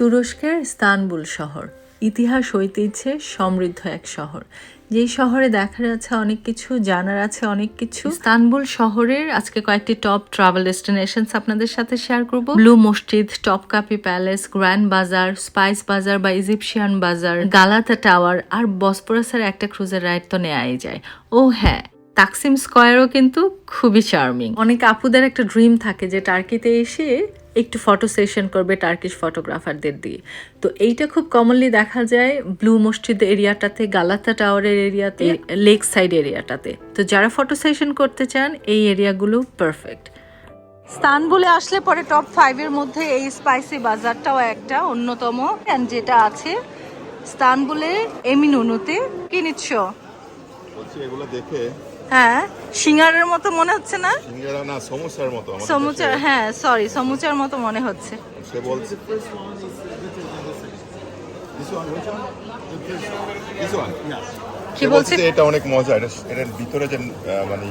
তুরস্কের ইস্তানবুল শহর। ইতিহাস, ঐতিহ্যে সমৃদ্ধ এক শহর। যেই শহরে দেখার আছে অনেক কিছু, জানার আছে অনেক কিছু। ইস্তানবুল শহরের আজকে কয়েকটি টপ ট্রাভেল ডেস্টিনেশনস আপনাদের সাথে শেয়ার করব। ব্লু মসজিদ টপকাপি প্যালেস গ্র্যান্ড বাজার স্পাইস বাজার বা ইজিপশিয়ান বাজার গালাতা টাওয়ার আর বসপরাসের একটা ক্রুজের রাইড তো নেওয়াই যায়। ও হ্যাঁ তাকসিম স্কোয়ারও কিন্তু খুবই চার্মিং অনেক আপুদের একটা ড্রিম থাকে যে টার্কিতে এসে একটু ফটো সেশন করবে টার্কিশ ফটোগ্রাফারদের দিয়ে। তো এইটা খুব কমনলি দেখা যায় ব্লু মসজিদ এরিয়াটাতে গালাতা টাওয়ারের এরিয়াতে লেক সাইড এরিয়াটাতে। তো যারা ফটো সেশন করতে চান এই এরিয়াগুলো পারফেক্ট স্তানবুলে আসলে পরে টপ ফাইভের মধ্যে এই স্পাইসি বাজারটাও একটা অন্যতম। যেটা আছে স্তানবুলে এমিনুনুতে কি নিচ্ছ? এগুলো দেখে হ্যাঁ সিঙ্গারের মতো মনে হচ্ছে না? সিঙ্গারা না সমোসার মতো সমুচার হ্যাঁ সরি সমুচার মতো মনে হচ্ছে। সে বলছে? কি বলছে এটা অনেক মজা এটা এটার ভিতরে যে মানে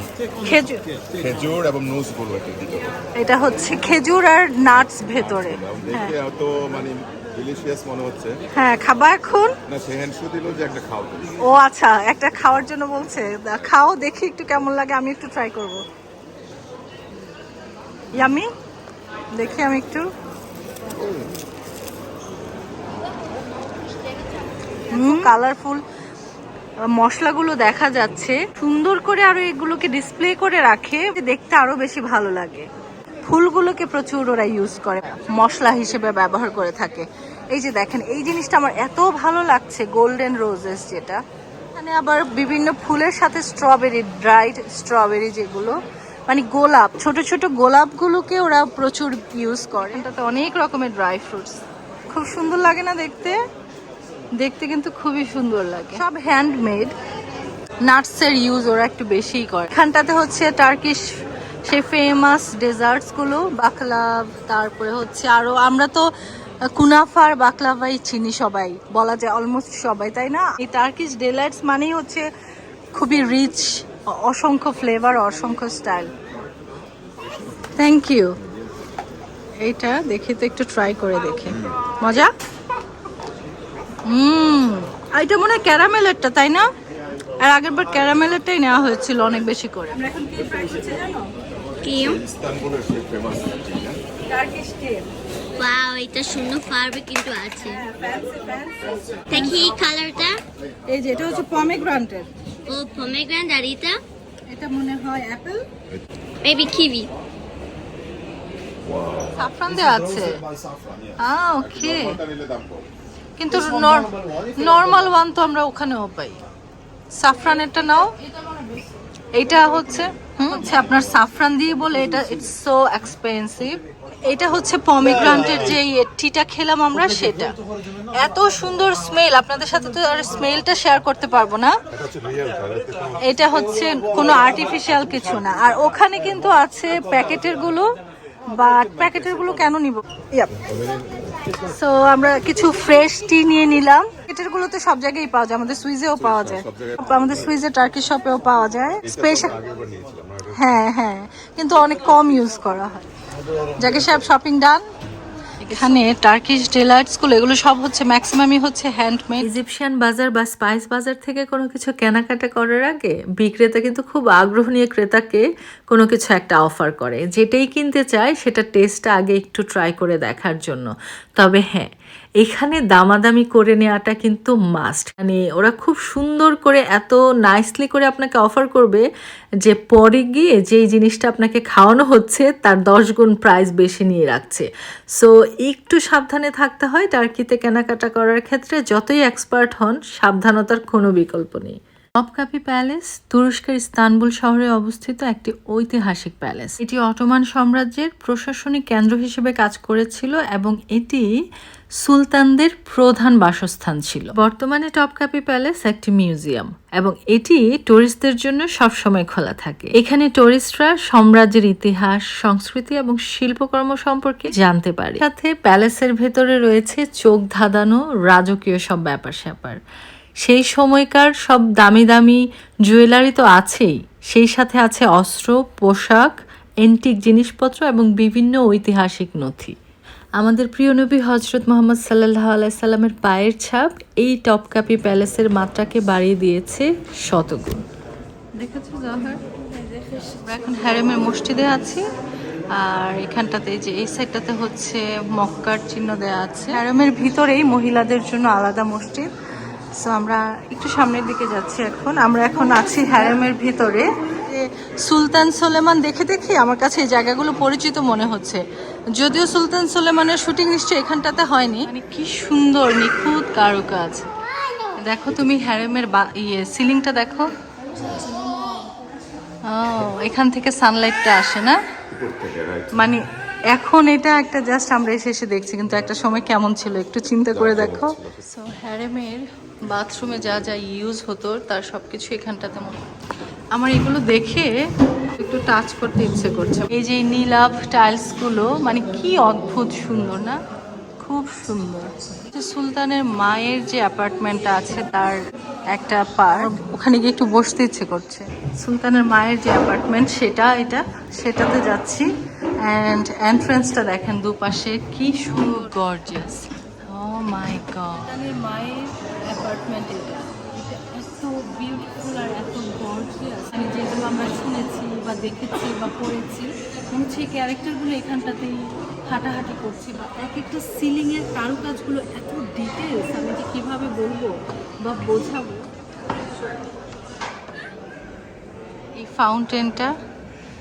খেজুর। খেজুর এবং নুসগুলো ভিতরে। এটা হচ্ছে খেজুর আর নাটস ভেতরে। এবং হ্যাঁ। দেখে এত মানে ডিলিশিয়াস মনে হচ্ছে। হ্যাঁ খাবা এখন? না সে হ্যান্ডশু দিল যে একটা খাও ও আচ্ছা একটা খাওয়ার জন্য বলছে। খাও দেখি একটু কেমন লাগে আমি একটু ট্রাই করব। ইয়ামি দেখি আমি একটু। কালারফুল মশলাগুলো দেখা যাচ্ছে। সুন্দর করে আরও এগুলোকে ডিসপ্লে করে রাখে দেখতে আরও বেশি ভালো লাগে। ফুলগুলোকে প্রচুর ওরা ইউজ করে মশলা হিসেবে ব্যবহার করে থাকে। এই যে দেখেন এই জিনিসটা আমার এত ভালো লাগছে গোল্ডেন রোজেস যেটা। এখানে আবার বিভিন্ন ফুলের সাথে স্ট্রবেরি ড্রাইড স্ট্রবেরি যেগুলো মানে গোলাপ ছোট ছোট গোলাপগুলোকে ওরা প্রচুর ইউজ করে। এটাতে অনেক রকমের ড্রাই ফ্রুটস খুব সুন্দর লাগে না দেখতে? দেখতে কিন্তু খুবই সুন্দর লাগে। সব হ্যান্ডমেড নাটসের ইউজ ওরা একটু বেশিই করে। এখানটাতে হচ্ছে টার্কিশ সেই ফেমাস ডেজার্টসগুলো বাকলাভ তারপরে হচ্ছে আরও, আমরা তো কুনাফার, বাকলাভাই চিনি সবাই, বলা যায় অলমোস্ট সবাই, তাই না? এই টার্কিশ ডেলাইটস মানেই হচ্ছে খুবই রিচ অসংখ্য ফ্লেভার অসংখ্য স্টাইল থ্যাংক ইউ এইটা দেখি তো একটু ট্রাই করে দেখি। মজা? হুম। এটা মনে হয় ক্যারামেলেরটা, তাই না? আর আগের বার ক্যারামেলেরটাই নেওয়া হয়েছিল অনেক বেশি করে। কি ইস্তানবুলের সে ফেমাস ওয়াও এটা সুন্দর ফার্বে কিন্তু আছে। দেখি কালারটা এই যে এটা হচ্ছে পমেগ্রান্টের ও পমেগ্রান্ড আর এটা? এটা মনে হয় অ্যাপেল বেবি কিবি সাফরান দেওয়া আছে। আহ ওকে ওটা নিলে দাম কিন্তু নর্মাল ওয়ান তো আমরা ওখানেও পাই। সাফরানেরটা নাও। এটা হচ্ছে হচ্ছে আপনার সাফরান দিয়ে বলে, এটা ইটস সো এক্সপেন্সিভ এটা হচ্ছে পমিগ্রান্টের যে টিটা খেলাম আমরা, সেটা। এত সুন্দর স্মেল আপনাদের সাথে তো আর স্মেলটা শেয়ার করতে পারব না। এটা হচ্ছে কোনো আর্টিফিশিয়াল কিছু না। আর ওখানে কিন্তু আছে প্যাকেটেরগুলো বাট প্যাকেটেরগুলো কেন নিব? সো আমরা কিছু ফ্রেশ টি নিয়ে নিলাম। এটারগুলো তো সব জায়গায় পাওয়া যায় আমাদের সুইজেও পাওয়া যায়। আমাদের সুইজে টার্কি শপেও পাওয়া যায়। স্পেশাল হ্যাঁ হ্যাঁ। কিন্তু অনেক কম ইউজ করা হয়। জাকির সাহেব শপিং ডান এখানে টার্কিশগুলো এগুলো সব হচ্ছে ম্যাক্সিমামই হচ্ছে হ্যান্ডমেড ইজিপশিয়ান বাজার বা স্পাইস বাজার থেকে কোনো কিছু কেনাকাটা করার আগে বিক্রেতা কিন্তু খুব আগ্রহ নিয়ে ক্রেতাকে কোনো কিছু একটা অফার করে। যেটাই কিনতে চায়, সেটা টেস্টটা আগে একটু ট্রাই করে দেখার জন্য। তবে হ্যাঁ এখানে দামাদামি করে নেওয়াটা কিন্তু মাস্ট মানে ওরা খুব সুন্দর করে এত নাইসলি করে আপনাকে অফার করবে যে পরে গিয়ে যেই জিনিসটা আপনাকে খাওয়ানো হচ্ছে তার দশ গুণ প্রাইস বেশি নিয়ে রাখছে। সো একটু সাবধানে থাকতে হয় টার্কিতে কেনাকাটা করার ক্ষেত্রে। যতই এক্সপার্ট হন, সাবধানতার কোনো বিকল্প নেই। টপকাপি প্যালেস তুরস্কের ইস্তানবুল শহরে অবস্থিত একটি ঐতিহাসিক প্যালেস। এটি অটোমান সাম্রাজ্যের প্রশাসনিক কেন্দ্র হিসেবে কাজ করেছিল এবং এটি সুলতানদের প্রধান বাসস্থান ছিল। বর্তমানে টপকাপি প্যালেস একটি মিউজিয়াম এবং এটি টুরিস্টদের জন্য সবসময় খোলা থাকে। এখানে টুরিস্টরা সাম্রাজ্যের ইতিহাস, সংস্কৃতি এবং শিল্পকর্ম সম্পর্কে জানতে পারে। সাথে প্যালেসের ভেতরে রয়েছে চোখ ধাঁধানো রাজকীয় সব ব্যাপার স্যাপার সেই সময়কার সব দামি দামি জুয়েলারি তো আছেই। সেই সাথে আছে অস্ত্র, পোশাক, এন্টিক জিনিসপত্র এবং বিভিন্ন ঐতিহাসিক নথি। আমাদের প্রিয় নবী হজরত মোহাম্মদ সাল্লাহ আলাইসাল্লামের পায়ের ছাপ এই টপকাপি প্যালেসের মাত্রাকে বাড়িয়ে দিয়েছে শতগুণ। এখন হ্যারেমের মসজিদে আছি, আর এখানটাতে যে এই সাইডটাতে হচ্ছে মক্কার চিহ্ন দেওয়া আছে। হ্যারেমের ভিতরেই মহিলাদের জন্য আলাদা মসজিদ। সো আমরা একটু সামনের দিকে যাচ্ছি এখন। আমরা এখন আছি হ্যারেমের ভিতরে। যে সুলতান সোলেমান দেখে দেখে আমার কাছে এই জায়গাগুলো পরিচিত মনে হচ্ছে। যদিও সুলতান সোলেমানের শুটিং নিশ্চয়ই এখানটাতে হয়নি। মানে কি সুন্দর নিখুঁত কারুকাজ। দেখো তুমি হ্যারেমের বা- ইয়ে সিলিংটা দেখো। ও এখান থেকে সানলাইটটা আসে না? মানে এখন এটা একটা জাস্ট আমরা এসে এসে দেখছি কিন্তু একটা সময় কেমন ছিল? একটু চিন্তা করে দেখো। সো হ্যারেমের বাথরুমে যা যা ইউজ হতো তার সব কিছু এখানটাতে মনে আমার এগুলো দেখে একটু টাচ করতে ইচ্ছে করছে। এই যে নীলাভ টাইলসগুলো মানে কি অদ্ভুত সুন্দর না? খুব সুন্দর। সুলতানের মায়ের যে অ্যাপার্টমেন্টটা আছে তার একটা পার্ট ওখানে গিয়ে একটু বসতে ইচ্ছে করছে। সুলতানের মায়ের যে অ্যাপার্টমেন্ট সেটা এটা সেটাতে যাচ্ছি। অ্যান্ড এন্ট্রান্সটা দেখেন দুপাশে কি সুন্দর গর্জিয়াস ও মাই গড মায়ের অ্যাপার্টমেন্ট এটা। এত বিউটিফুল আর এত গর্জিয়াস মানে যেগুলো আমরা শুনেছি বা দেখেছি বা পড়েছি হচ্ছে এই ক্যারেক্টারগুলো এখানটাতেই হাঁটাহাঁটি করছে বা এক একটা সিলিংয়ের কারুকাজগুলো এত ডিটেলস আমি যে কীভাবে বলব বা বোঝাবো। এই ফাউন্টেনটা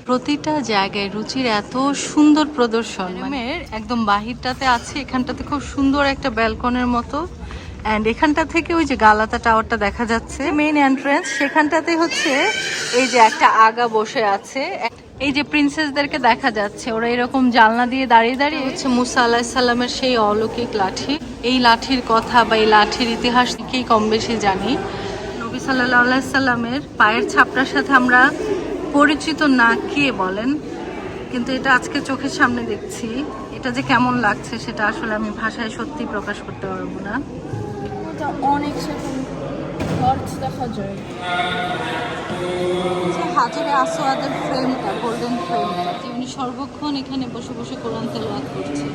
প্রতিটা জায়গায় রুচির এত সুন্দর প্রদর্শন মানে একদম বাহিরটাতে আছে এখানটাতে খুব সুন্দর একটা ব্যালকনের মতো। অ্যান্ড এখানটা থেকে ওই যে গালাতা টাওয়ারটা দেখা যাচ্ছে। মেইন এন্ট্রেন্স সেখানটাতে হচ্ছে এই যে একটা আগা বসে আছে। এই যে প্রিন্সেসদেরকে দেখা যাচ্ছে ওরা এরকম জানলা দিয়ে দাঁড়িয়ে দাঁড়িয়ে হচ্ছে মুসা আল্লাহ সাল্লামের সেই অলৌকিক লাঠি। এই লাঠির কথা বা এই লাঠির ইতিহাস থেকেই কম বেশি জানি। নবী সাল্লাহ সাল্লামের পায়ের ছাপটার সাথে আমরা পরিচিত না কে বলেন কিন্তু এটা আজকে চোখের সামনে দেখছি। এটা যে কেমন লাগছে সেটা আসলে আমি ভাষায় সত্যি প্রকাশ করতে পারব না। অনেক সেরকম খরচ দেখা যায়। যে হাজারে আসোয়াদের ফ্রেমটা গোল্ডেন ফ্রেমটা যে উনি সর্বক্ষণ এখানে বসে বসে কোরআন তেলাওয়াত করছে।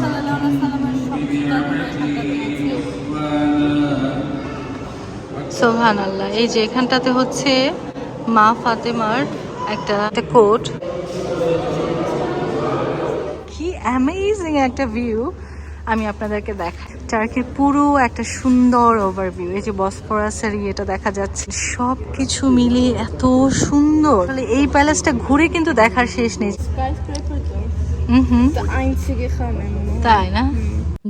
সাল্লাল্লাহু আলাইহি সব। সোহান আল্লাহ এই যে এখানটাতে হচ্ছে মা ফাতেমার একটা কোট। কি অ্যামেজিং একটা ভিউ আমি আপনাদেরকে দেখাই টার্কির পুরো একটা সুন্দর ওভারভিউ এই যে বসফরাসের ইয়েটা দেখা যাচ্ছে। সব কিছু মিলিয়ে এত সুন্দর। তাহলে এই প্যালেসটা ঘুরে কিন্তু দেখার শেষ নেই। তাই না?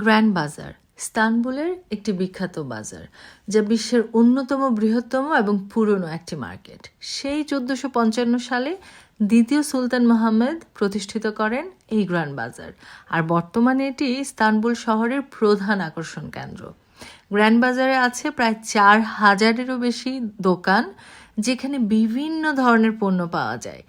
গ্র্যান্ড বাজার ইস্তানবুলের একটি বিখ্যাত বাজার, যা বিশ্বের অন্যতম বৃহত্তম এবং পুরনো একটি মার্কেট। সেই চোদ্দশো পঞ্চান্ন সালে দ্বিতীয় সুলতান মোহাম্মদ প্রতিষ্ঠিত করেন এই গ্র্যান্ড বাজার, আর বর্তমানে এটি ইস্তানবুল শহরের প্রধান আকর্ষণ কেন্দ্র। গ্র্যান্ড বাজারে আছে প্রায় চার হাজারেরও বেশি দোকান, যেখানে বিভিন্ন ধরনের পণ্য পাওয়া যায়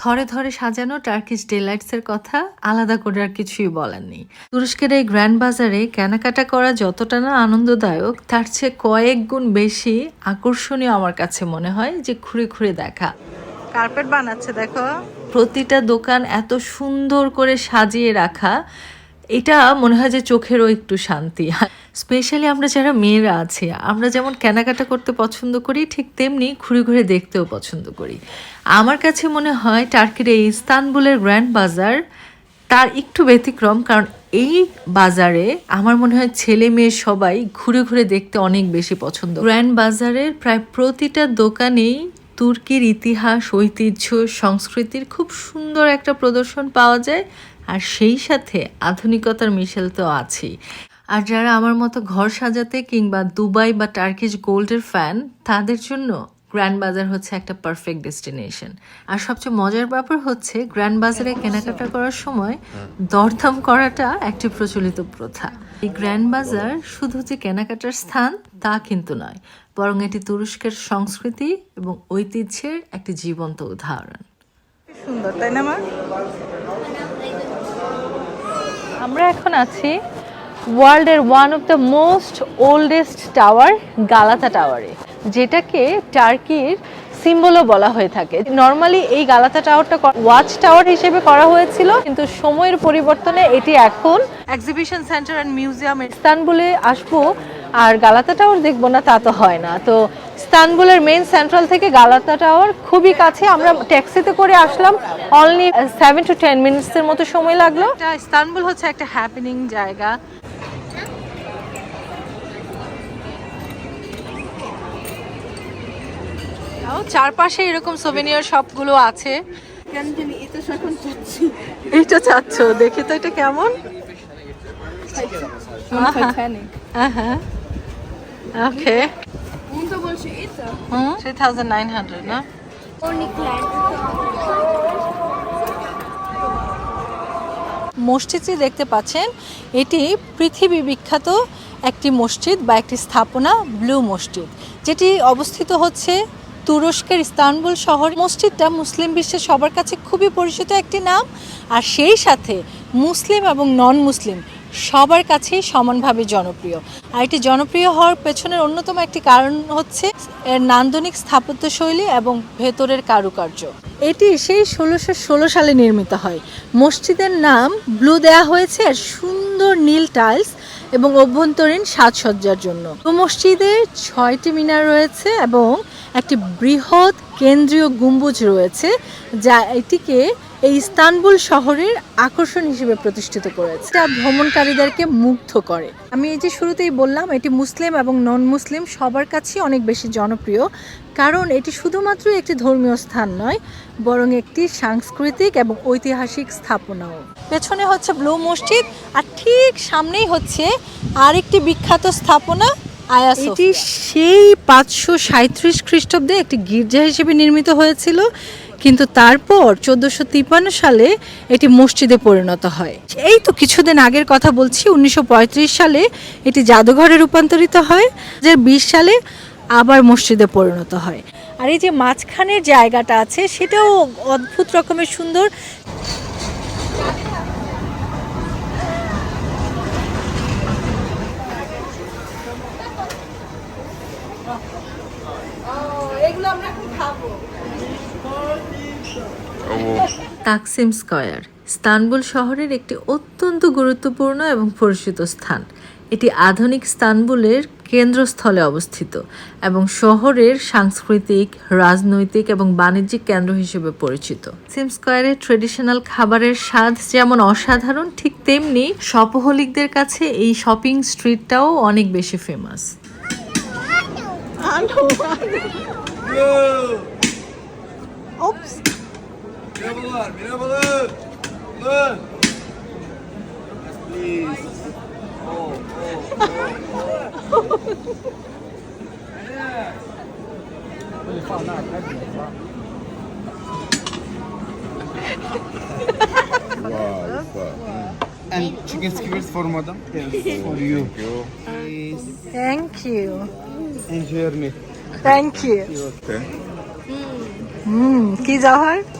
থরে থরে সাজানো টার্কিশ ডেলাইটসের কথা আলাদা করে আর কিছুই বলার নেই তুরস্কের এই গ্র্যান্ড বাজারে কেনাকাটা করা যতটা না আনন্দদায়ক তার চেয়ে কয়েক গুণ বেশি আকর্ষণীয় আমার কাছে মনে হয় যে ঘুরে ঘুরে দেখা। কার্পেট বানাচ্ছে দেখো। প্রতিটা দোকান এত সুন্দর করে সাজিয়ে রাখা এটা মনে হয় যে চোখেরও একটু শান্তি। স্পেশালি আমরা যারা মেয়েরা আছি, আমরা যেমন কেনাকাটা করতে পছন্দ করি, ঠিক তেমনি ঘুরে ঘুরে দেখতেও পছন্দ করি। আমার কাছে মনে হয় টার্কির এই ইস্তানবুলের গ্র্যান্ড বাজার তার একটু ব্যতিক্রম, কারণ এই বাজারে আমার মনে হয় ছেলে মেয়ে সবাই ঘুরে ঘুরে দেখতে অনেক বেশি পছন্দ। গ্র্যান্ড বাজারের প্রায় প্রতিটা দোকানেই তুর্কির ইতিহাস, ঐতিহ্য, সংস্কৃতির খুব সুন্দর একটা প্রদর্শন পাওয়া যায়। আর সেই সাথে আধুনিকতার মিশেল তো আছেই। আর যারা আমার মতো ঘর সাজাতে কিংবা দুবাই বা টার্কিশ গোল্ডের ফ্যান তাদের জন্য গ্র্যান্ড বাজার হচ্ছে একটা পারফেক্ট ডেস্টিনেশন আর সবচেয়ে মজার ব্যাপার হচ্ছে গ্র্যান্ড বাজারে কেনাকাটা করার সময় দরদাম করাটা একটি প্রচলিত প্রথা। এই গ্র্যান্ড বাজার শুধু যে কেনাকাটার স্থান, তা কিন্তু নয়, বরং এটি তুরস্কের সংস্কৃতি এবং ঐতিহ্যের একটি জীবন্ত উদাহরণ। সুন্দর, তাই না আমরা এখন আছি ওয়ার্ল্ডের one of the most oldest tower Galata টাওয়ারে যেটাকে টার্কির সিম্বলও বলা হয়ে থাকে। নর্মালি এই গালাতা টাওয়ারটা ওয়াচ টাওয়ার হিসেবে করা হয়েছিল, কিন্তু সময়ের পরিবর্তনে এটি এখন এক্সিবিশন সেন্টার অ্যান্ড মিউজিয়াম ইস্তানবুলে আসব আর গালাতা টাওয়ার দেখব না, তা তো হয় না। তো ইস্তানবুলের মেইন সেন্ট্রাল থেকে গালাতা টাওয়ার খুবই কাছে। আমরা ট্যাক্সিতে করে আসলাম। অনলি সেভেন টু টেন মিনিটসের মতো সময় লাগল। ইস্তানবুল হচ্ছে একটা হ্যাপেনিং জায়গা। ও, চারপাশে এরকম সোভেনিয়ার শপগুলো আছে। এটা চাচ্ছ। দেখি তো এটা কেমন? ওকে হুম না অনেক মসজিদটি দেখতে পাচ্ছেন এটি পৃথিবী বিখ্যাত একটি মসজিদ বা একটি স্থাপনা ব্লু মসজিদ যেটি অবস্থিত হচ্ছে তুরস্কের ইস্তানবুল শহর। মসজিদটা মুসলিম বিশ্বের সবার কাছে খুবই পরিচিত একটি নাম আর সেই সাথে মুসলিম এবং নন মুসলিম সবার কাছেই সমানভাবে জনপ্রিয়। আর এটি জনপ্রিয় হওয়ার পেছনের অন্যতম একটি কারণ হচ্ছে এর নান্দনিক স্থাপত্যশৈলী এবং ভেতরের কারুকার্য। এটি সেই ষোলোশো ষোলো সালে নির্মিত হয়। মসজিদের নাম ব্লু দেয়া হয়েছে আর সুন্দর নীল টাইলস এবং অভ্যন্তরীণ সাজসজ্জার জন্য। মসজিদে ছয়টি মিনার রয়েছে এবং একটি বৃহৎ কেন্দ্রীয় গম্বুজ রয়েছে, যা এটিকে এই ইস্তানবুল শহরের আকর্ষণ হিসেবে প্রতিষ্ঠিত করেছে। এটা ভ্রমণকারীদেরকে মুগ্ধ করে। আমি এই যে শুরুতেই বললাম, এটি মুসলিম এবং নন মুসলিম সবার কাছেই অনেক বেশি জনপ্রিয়, কারণ এটি শুধুমাত্র একটি ধর্মীয় স্থান নয়, বরং একটি সাংস্কৃতিক এবং ঐতিহাসিক স্থাপনাও। পেছনে হচ্ছে ব্লু মসজিদ, আর ঠিক সামনেই হচ্ছে আরেকটি বিখ্যাত স্থাপনা এটি সেই পাঁচশো সাঁত্রিশ খ্রিস্টাব্দে একটি গির্জা হিসেবে নির্মিত হয়েছিল। কিন্তু তারপর চোদ্দোশো তিপ্পান্ন সালে এটি মসজিদে পরিণত হয়। এই তো কিছুদিন আগের কথা বলছি, উনিশশো পঁয়ত্রিশ সালে এটি জাদুঘরে রূপান্তরিত হয় যে বিশ সালে আবার মসজিদে পরিণত হয়। আর এই যে মাঝখানের জায়গাটা আছে, সেটাও অদ্ভুত রকমের সুন্দর। Taksim square. ইস্তানবুল শহরের একটি অত্যন্ত গুরুত্বপূর্ণ এবং পরিচিত স্থান। এটি আধুনিক ইস্তানবুলের কেন্দ্রস্থলে অবস্থিত এবং শহরের সাংস্কৃতিক, রাজনৈতিক এবং বাণিজ্যিক কেন্দ্র হিসেবে পরিচিত। সিম স্কয়ারের ট্রেডিশনাল খাবারের স্বাদ যেমন অসাধারণ, ঠিক তেমনি শপহলিকদের কাছে এই শপিং স্ট্রিটটাও অনেক বেশি famous. Merhabalar, merhabalar. Lan. Please. Oh, oh, oh. yeah. 放那儿开始吧。哇塞！and chicken skewers for madam. Yes, for you. Thank you. Enjoy me. Thank you. Okay. Mm. Mm.